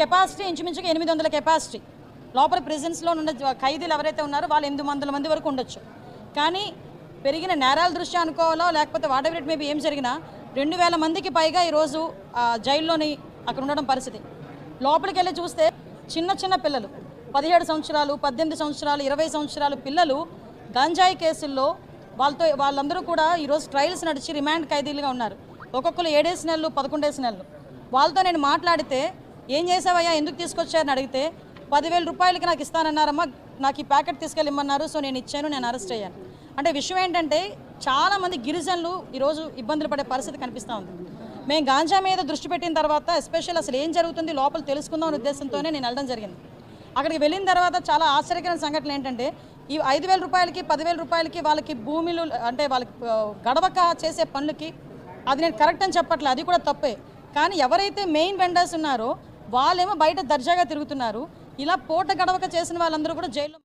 Capacity ఇంచుమించుగా ఎనిమిది వందల కెపాసిటీ. లోపల ప్రిజన్స్లో ఉన్న ఖైదీలు ఎవరైతే ఉన్నారో వాళ్ళు ఎనిమిది వందల మంది వరకు ఉండొచ్చు. కానీ పెరిగిన నేరాల దృష్ట్యా అనుకోవాలో లేకపోతే వాటర్ రేట్ మేబీ ఏం జరిగినా రెండు వేల మందికి పైగా ఈరోజు జైల్లోని అక్కడ ఉండడం పరిస్థితి. లోపలికి వెళ్ళి చూస్తే చిన్న చిన్న పిల్లలు పదిహేడు సంవత్సరాలు పద్దెనిమిది సంవత్సరాలు ఇరవై సంవత్సరాలు పిల్లలు గంజాయి కేసుల్లో వాళ్ళతో వాళ్ళందరూ కూడా ఈరోజు ట్రయల్స్ నడిచి రిమాండ్ ఖైదీలుగా ఉన్నారు. ఒక్కొక్కరు ఏడేసి నెలలు పదకొండేసి నెలలు. వాళ్ళతో నేను మాట్లాడితే ఏం చేసావయ్యా? ఎందుకు తీసుకొచ్చారని అడిగితే పదివేల రూపాయలకి నాకు ఇస్తానన్నారమ్మా నాకు ఈ ప్యాకెట్ తీసుకెళ్ళిమ్మన్నారు సో నేను ఇచ్చాను నేను అరెస్ట్ అయ్యాను. అంటే విషయం ఏంటంటే చాలామంది గిరిజనులు ఈరోజు ఇబ్బందులు పడే పరిస్థితి కనిపిస్తూ ఉంది. మేము గాంజా మీద దృష్టి పెట్టిన తర్వాత ఎస్పెషల్ అసలు ఏం జరుగుతుంది లోపల తెలుసుకుందాం అనే ఉద్దేశంతోనే నేను వెళ్ళడం జరిగింది. అక్కడికి వెళ్ళిన తర్వాత చాలా ఆశ్చర్యకరమైన సంఘటనలు ఏంటంటే ఈ ఐదు వేల రూపాయలకి పదివేల రూపాయలకి వాళ్ళకి భూమిలు అంటే వాళ్ళకి గడవక చేసే పనులకి అది నేను కరెక్ట్ అని చెప్పట్లేదు అది కూడా తప్పే. కానీ ఎవరైతే మెయిన్ వెండర్స్ ఉన్నారో వాళ్ళేమో బయట దర్జాగా తిరుగుతున్నారు. ఇలా పూట గడవక చేసిన వాళ్ళందరూ కూడా జైల్లో